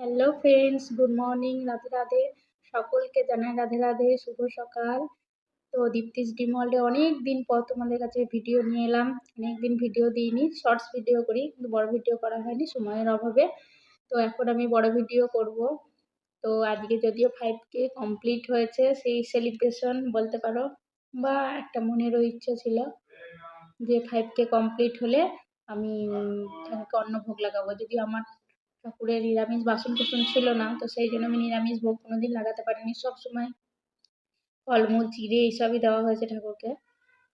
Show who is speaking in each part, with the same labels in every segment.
Speaker 1: Hello friends good morning Radhe Radhe সকলকে জানাই রাধে রাধে শুভ সকাল। তো দীপ্তিস ডিমল্ডে অনেক দিন পর তোমাদের কাছে ভিডিও নিয়ে এলাম। অনেক দিন ভিডিও দিইনি শর্টস ভিডিও করি, কিন্তু বড় ভিডিও করা হয়নি, সময়ের অভাবে। তো এখন আমি বড় ভিডিও করব। তো আজকে যদিও ফাইভ কে কমপ্লিট হয়েছে, সেই সেলিব্রেশন বলতে পারো, বা একটা মনেরও ইচ্ছে ছিল যে ফাইভ কে কমপ্লিট হলে আমি অন্ন ভোগ লাগাবো। যদি আমার ঠাকুরের নিরামিষ বাসন কোসন ছিল না, তো সেই জন্য আমি নিরামিষ ভোগ কোনো দিন লাগাতে পারিনি। সব সময় ফলমূল, চিড়ে এইসবই দেওয়া হয়েছে ঠাকুরকে।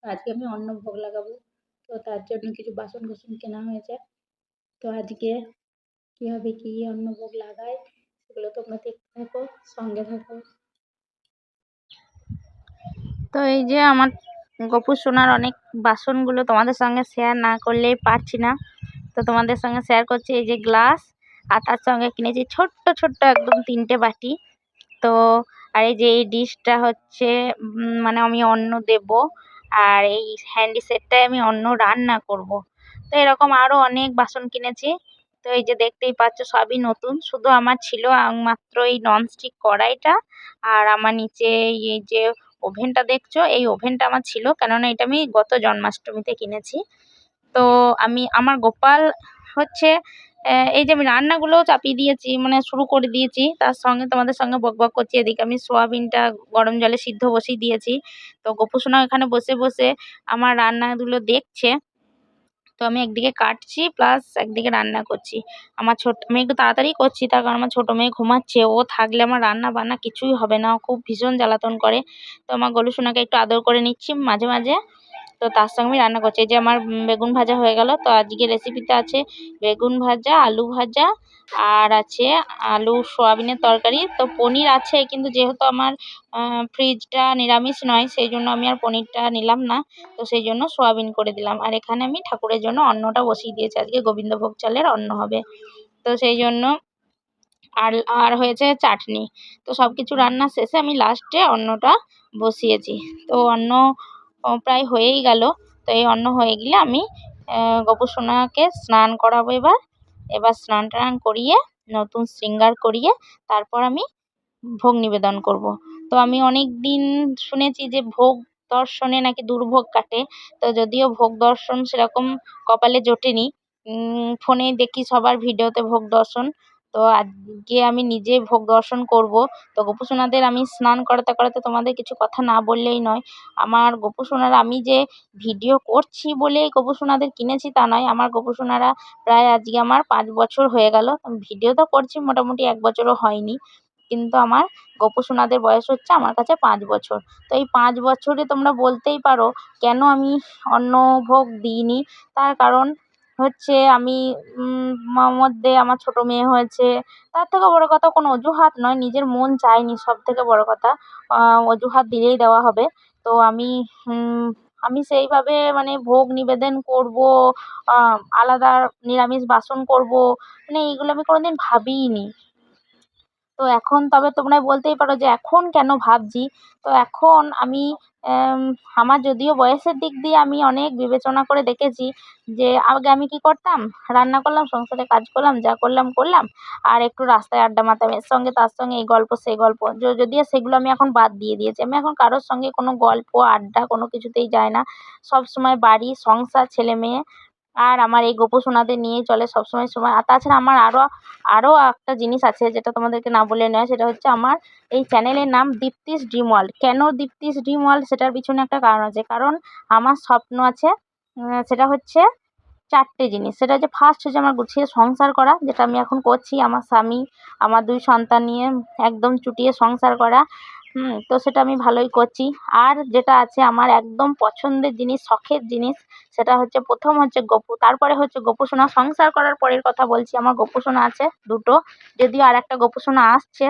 Speaker 1: আজকে আমি অন্ন ভোগ লাগাবো। তো তার জন্য কিছু বাসন কোসন কেনা হয়েছে। তো আজকে কীভাবে কী অন্ন ভোগ লাগাই, সেগুলো তোমরা দেখতে থাকো, সঙ্গে থাকো।
Speaker 2: তো এই যে আমার গপু সোনার অনেক বাসনগুলো তোমাদের সঙ্গে শেয়ার না করলেই পারছি না। তো তোমাদের সঙ্গে শেয়ার করছি এই যে গ্লাস আর তার সঙ্গে কিনেছি ছোট্ট ছোট্ট একদম তিনটে বাটি। তো, আর এই যে এই ডিশটা হচ্ছে মানে আমি অন্ন দেব। আর এই হ্যান্ডি সেটটায় আমি অন্ন রান্না করব। তো এরকম আরও অনেক বাসন কিনেছি। তো এই যে দেখতেই পাচ্ছ, সবই নতুন। শুধু আমার ছিল মাত্র এই ননস্টিক কড়াইটা। আর আমার নিচে এই যে ওভেনটা দেখছ, এই ওভেনটা আমার ছিল। কেননা এটা আমি গত জন্মাষ্টমীতে কিনেছি। তো আমি, আমার গোপাল হচ্ছে এই যে আমি রান্নাগুলোও চাপিয়ে দিয়েছি মানে শুরু করে দিয়েছি। তার সঙ্গে তোমাদের সঙ্গে বক বক করছি। এদিকে আমি সোয়াবিনটা গরম জলে সিদ্ধ বসিয়ে দিয়েছি। তো গোপু সোনা এখানে বসে বসে আমার রান্নাগুলো দেখছে। তো আমি একদিকে কাটছি প্লাস একদিকে রান্না করছি। আমার ছোট, আমি একটু তাড়াতাড়ি করছি, তার কারণ আমার ছোটো মেয়ে ঘুমাচ্ছে। ও থাকলে আমার রান্না বান্না কিছুই হবে না। ও খুব ভীষণ জ্বালাতন করে। তো আমার গোলু সোনাকে একটু আদর করে নিচ্ছি মাঝে মাঝে। তো তার সঙ্গে আমি রান্না করছি। এই যে আমার বেগুন ভাজা হয়ে গেল, তো আজকে রেসিপিতে আছে বেগুন ভাজা, আলু ভাজা আর আছে আলু সোয়াবিনের তরকারি। তো পনির আছে, কিন্তু যেহেতু আমার ফ্রিজটা নিরামিষ নয়, সেই জন্য আমি আর পনিরটা নিলাম না। তো সেই জন্য সোয়াবিন করে দিলাম। আর এখানে আমি ঠাকুরের জন্য অন্নটা বসিয়ে দিয়েছি। আজকে গোবিন্দভোগ চালের অন্ন হবে। তো সেই জন্য আর আর হয়েছে চাটনি। তো সব কিছু রান্না শেষে আমি লাস্টে অন্নটা বসিয়েছি। তো অন্ন প্রায় হয়েই গেল। তো এই অন্ন হয়ে গেলে আমি গোপু সোনাকে স্নান করাবো এবার। এবার স্নান টান করিয়ে, নতুন শৃঙ্গার করিয়ে, তারপর আমি ভোগ নিবেদন করব। তো আমি অনেক দিন শুনেছি যে ভোগ দর্শনে নাকি দুর্ভোগ কাটে। তো যদিও ভোগ দর্শন সেরকম কপালে জোটেনি ফোনে দেখি সবার ভিডিওতে ভোগ দর্শন। তো আজকে আমি নিজে ভোগ দর্শন করব। তো গোপু সোনাদের আমি স্নান করাতে করাতে তোমাদের কিছু কথা না বললেই নয়। আমার গোপু সোনারা আমি যে ভিডিও করছি বলেই গোপু সোনাদের কিনেছি তা নয়। আমার গোপু সোনারা প্রায় আজকে আমার পাঁচ বছর হয়ে গেল। ভিডিও তো করছি, মোটামুটি এক বছরও হয়নি। কিন্তু আমার গোপু সোনাদের বয়স হচ্ছে আমার কাছে পাঁচ বছর। তো এই পাঁচ বছরে তোমরা বলতেই পারো, কেন আমি অন্ন ভোগ দিইনি? তার কারণ হচ্ছে আমি মধ্যে আমার ছোটো মেয়ে হয়েছে। তার থেকেও বড়ো কথা কোনো অজুহাত নয়, নিজের মন চায়নি সব থেকে বড়ো কথা। অজুহাত দিলেই দেওয়া হবে। তো আমি আমি সেইভাবে মানে ভোগ নিবেদন করব আলাদা নিরামিষ বাসন করব মানে এইগুলো আমি কোনো দিন ভাবিই নি তো এখন তবে তোমরা বলতেই পারো যে এখন কেন ভাবছি? তো এখন আমি আমার যদিও বয়সের দিক দিয়ে আমি অনেক বিবেচনা করে দেখেছি যে আগে আমি কী করতাম? রান্না করলাম, সংসারে কাজ করলাম, যা করলাম করলাম। আর একটু রাস্তায় আড্ডা মারতাম, এর সঙ্গে তার সঙ্গে এই গল্প, সেই গল্প। যদিও সেগুলো আমি এখন বাদ দিয়ে দিয়েছি। আমি এখন কারোর সঙ্গে কোনো গল্প, আড্ডা কোনো কিছুতেই যাই না। সব সময় বাড়ি, সংসার, ছেলে মেয়ে আর আমার এই গোপু সোনাদের নিয়েই চলে সব সময়। সময় আর তাছাড়া আমার আরও আরও একটা জিনিস আছে যেটা তোমাদেরকে না বলে নয় সেটা হচ্ছে আমার এই চ্যানেলের নাম দীপ্তিস ড্রিম ওয়ার্ল্ড। কেন দীপ্তিস ড্রিম ওয়ার্ল্ড? সেটার পিছনে একটা কারণ আছে। কারণ আমার স্বপ্ন আছে সেটা হচ্ছে চারটে জিনিস। সেটা হচ্ছে ফার্স্ট হচ্ছে আমার গুছিয়ে সংসার করা, যেটা আমি এখন করছি। আমার স্বামী, আমার দুই সন্তান নিয়ে একদম চুটিয়ে সংসার করা। হুম, তো সেটা আমি ভালোই করছি। আর যেটা আছে, আমার একদম পছন্দের জিনিস, শখের জিনিস, সেটা হচ্ছে, প্রথম হচ্ছে গপু, তারপরে হচ্ছে গোপু সোনা। সংসার করার পরের কথা বলছি, আমার গোপু সোনা আছে, দুটো। যদিও আর একটা গোপু সোনা আসছে,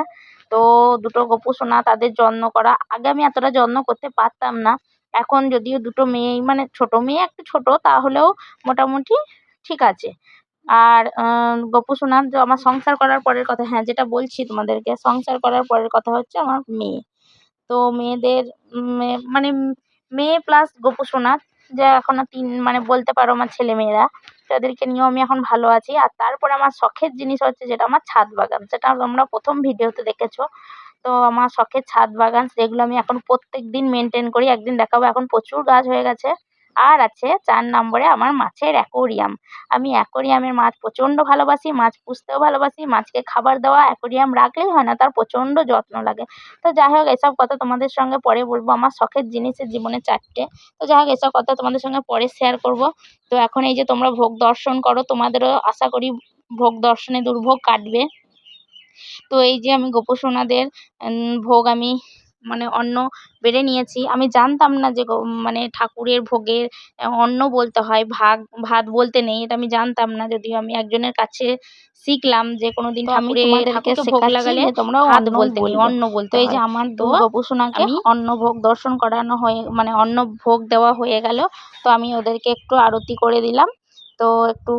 Speaker 2: তো দুটো গোপু সোনা তাদের যত্ন করা। আগে আমি এতটা যত্ন করতে পারতাম না। এখন যদিও দুটো মেয়েই মানে ছোটো মেয়ে একটু ছোটো, তাহলেও মোটামুটি ঠিক আছে। আর গোপু সোনা আমার সংসার করার পরের কথা হ্যাঁ যেটা বলছি তোমাদেরকে, সংসার করার পরের কথা হচ্ছে আমার মেয়ে। তো মেয়েদের মানে মেয়ে প্লাস গোপু সোনা, যা এখনও তিন মানে বলতে পারো আমার ছেলেমেয়েরা তাদেরকে নিয়েও আমি এখন ভালো আছি। আর তারপরে আমার শখের জিনিস হচ্ছে যেটা, আমার ছাদ বাগান, যেটা তোমরা প্রথম ভিডিওতে দেখেছ। তো আমার শখের ছাদ বাগান, সেগুলো আমি এখন প্রত্যেক দিন মেনটেন করি, একদিন দেখাবো, এখন প্রচুর গাছ হয়ে গেছে। আর আছে চার নম্বরে আমার মাছের অ্যাকোরিয়াম। আমি অ্যাকোরিয়ামের মাছ প্রচণ্ড ভালোবাসি, মাছ পুষতেও ভালোবাসি, মাছকে খাবার দেওয়া অ্যাকোরিয়াম রাখলেই হয় না, তার প্রচণ্ড যত্ন লাগে। তো যাই হোক, এসব কথা তোমাদের সঙ্গে পরে বলব, আমার শখের জিনিসের জীবনে চারটে। তো যাই হোক, এসব কথা তোমাদের সঙ্গে পরে শেয়ার করব। তো এখন এই যে তোমরা ভোগ দর্শন করো, তোমাদেরও আশা করি ভোগ দর্শনে দুর্ভোগ কাটবে। তো এই যে আমি গোপসোনাদের ভোগ আমি মানে অন্ন বেড়ে নিয়েছি। আমি জানতাম না যে মানে ঠাকুরের ভোগের অন্ন বলতে হয় ভাগ ভাত বলতে নেই এটা আমি জানতাম না। যদিও আমি একজনের কাছে শিখলাম যে ঠাকুরের ভোগ লাগালে তোমরা ভাত বলতে নেই অন্ন বলতে এই যে আমার তো গোপসোনাকে অন্ন ভোগ দর্শন করানো হয়ে মানে অন্ন ভোগ দেওয়া হয়ে গেল। তো আমি ওদেরকে একটু আরতি করে দিলাম। তো একটু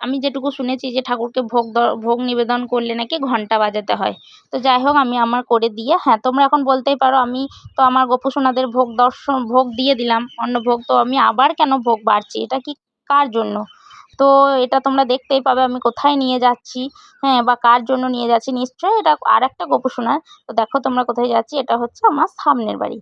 Speaker 2: আমি যেটুকু শুনেছি যে ঠাকুরকে ভোগ ভোগ নিবেদন করলে নাকি ঘণ্টা বাজাতে হয়। তো যাই হোক, আমি আমার করে দিয়ে হ্যাঁ তোমরা এখন বলতেই পারো, আমি তো আমার গোপুসোনাদের ভোগ দর্শন, ভোগ দিয়ে দিলাম অন্য ভোগ তো আমি আবার কেন ভোগ বাড়ছি? এটা কি কার জন্য? তো এটা তোমরা দেখতেই পাবে, আমি কোথায় নিয়ে যাচ্ছি হ্যাঁ বা কার জন্য নিয়ে যাচ্ছি, নিশ্চয়ই এটা আর একটা গোপুসোনার তো দেখো তোমরা কোথায় যাচ্ছি, এটা হচ্ছে আমার সামনের বাড়ি।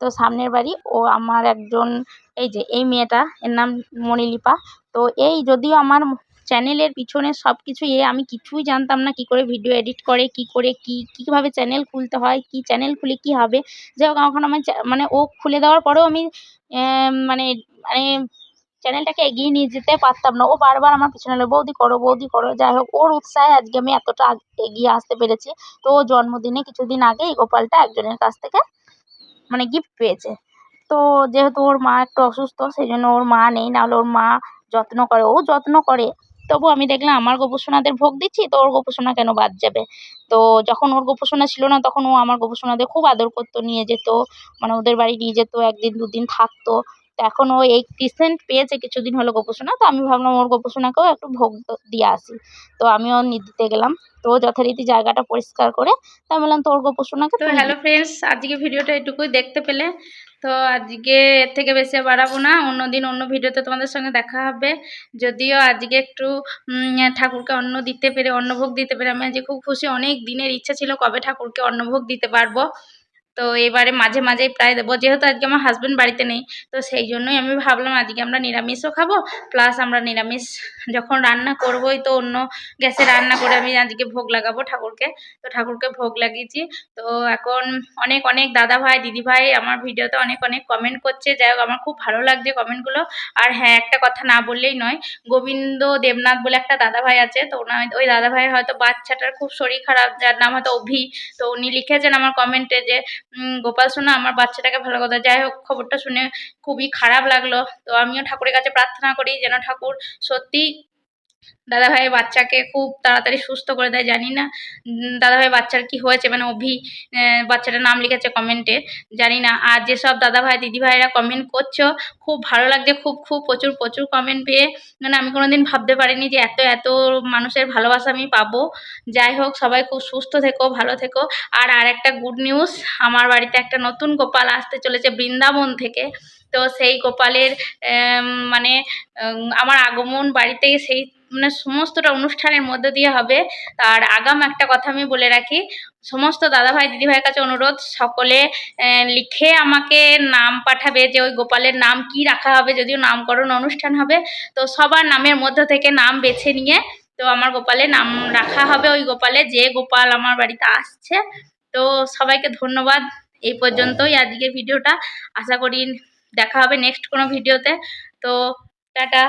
Speaker 2: তো সামনের বাড়ি, ও আমার একজন, এই যে, এই মেয়েটা, এর নাম মণিলিপা। তো এই যদিও আমার চ্যানেলের পিছনে সব কিছু এ আমি কিছুই জানতাম না কী করে ভিডিও এডিট করে, কী করে, কী কীভাবে চ্যানেল খুলতে হয়, কী চ্যানেল খুলে কী হবে। যাই হোক, এখন আমার মানে ও খুলে দেওয়ার পরেও আমি মানে মানে চ্যানেলটাকে এগিয়ে নিয়ে যেতে পারতাম না। ও বারবার আমার পিছনে এলো বৌদি করো বৌদি করো। যাই হোক, ওর উৎসাহে আজকে আমি এতটা এগিয়ে আসতে পেরেছি। তো ও জন্মদিনে কিছুদিন আগে এই গোপালটা একজনের কাছ থেকে মানে গিফট পেয়েছে। তো যেহেতু ওর মা একটু অসুস্থ, সেই জন্য ওর মা নেই, নাহলে ওর মা যত্ন করে। ও যত্ন করে তবু আমি দেখলাম আমার গোপুসোনাদের ভোগ দিচ্ছি, তো ওর গোপুসোনা কেন বাদ যাবে? তো যখন ওর গোপুসোনা ছিল না, তখন ও আমার গোপুসোনাদের খুব আদর করতো, নিয়ে যেত মানে ওদের বাড়ি নিয়ে যেত, একদিন দুদিন থাকতো। এখন ও এই রিসেন্ট পেয়েছে কিছুদিন হলো গোপুসোনা তো আমি ভাবলাম ওর গোপুসোনাকেও একটু ভোগ দিয়ে আসি। তো আমিও দিতে গেলাম। তো যথারীতি জায়গাটা পরিষ্কার করে তো বললাম তোর গোপুসোনাকে তো হ্যালো ফ্রেন্ডস আজকে ভিডিওটা এটুকুই দেখতে পেলে। তো আজকে এর থেকে বেশি বাড়াবো না। অন্য দিন অন্য ভিডিওতে তোমাদের সঙ্গে দেখা হবে। যদিও আজকে একটু ঠাকুরকে অন্ন দিতে পেরে অন্নভোগ দিতে পেরে আমি আজকে খুব খুশি। অনেক দিনের ইচ্ছা ছিল কবে ঠাকুরকে অন্নভোগ দিতে পারব। তো এবারে মাঝে মাঝেই প্রায় দেবো। যেহেতু আজকে আমার হাজব্যান্ড বাড়িতে নেই, তো সেই জন্যই আমি ভাবলাম আজকে আমরা নিরামিষও খাব প্লাস আমরা নিরামিষ যখন রান্না করবোই তো অন্য গ্যাসে রান্না করে আমি আজকে ভোগ লাগাবো ঠাকুরকে। তো ঠাকুরকে ভোগ লাগিয়েছি। তো এখন অনেক অনেক দাদা ভাই, দিদি ভাই আমার ভিডিওতে অনেক অনেক কমেন্ট করছে। যাই হোক, আমার খুব ভালো লাগছে কমেন্টগুলো আর হ্যাঁ একটা কথা না বললেই নয়, গোবিন্দ দেবনাথ বলে একটা দাদা ভাই আছে, তো ওনা ওই দাদা ভাইয়ের হয়তো বাচ্চাটার খুব শরীর খারাপ, যার নাম হয়তো অভি। তো উনি লিখেছেন আমার কমেন্টে যে গোপাল শোনা, আমার বাচ্চাটাকে ভালো কথা। যাই হোক, খবরটা শুনে খুবই খারাপ লাগল। তো আমিও ঠাকুরের কাছে প্রার্থনা করি যেন ঠাকুর সত্যি দাদাভাইয়ের বাচ্চাকে খুব তাড়াতাড়ি সুস্থ করে দেয়, জানি না। দাদাভাই বাচ্চার কি হয়েছে মানে অভি বাচ্চাটার নাম লিখেছে কমেন্টে, জানি না। আর যেসব দাদাভাই দিদিভাইরা কমেন্ট করছ, খুব ভালো লাগছে, খুব খুব প্রচুর প্রচুর কমেন্ট পেয়ে। মানে আমি কোনো দিন ভাবতে পারিনি যে এত এত মানুষের ভালোবাসা আমি পাবো। যাই হোক, সবাই খুব সুস্থ থেকো, ভালো থেকো। আর আর একটা গুড নিউজ আমার বাড়িতে একটা নতুন গোপাল আসতে চলেছে বৃন্দাবন থেকে। তো সেই গোপালের মানে আমার আগমন বাড়িতে সেই মানে সমস্তটা অনুষ্ঠানের মধ্য দিয়ে হবে। আর আগাম একটা কথা আমি বলে রাখি, সমস্ত দাদাভাই, দিদিভাইয়ের কাছে অনুরোধ, সকলে লিখে আমাকে নাম পাঠাবে যে ওই গোপালের নাম কি রাখা হবে, যদিও নামকরণ অনুষ্ঠান হবে। তো সবার নামের মধ্য থেকে নাম বেছে নিয়ে, তো আমার গোপালে নাম রাখা হবে ওই গোপালে, যে গোপাল আমার বাড়িতে আসছে। তো সবাইকে ধন্যবাদ। এই পর্যন্তই আজকের ভিডিওটা। আশা করি দেখা হবে নেক্সট কোনো ভিডিওতে তো টাটা।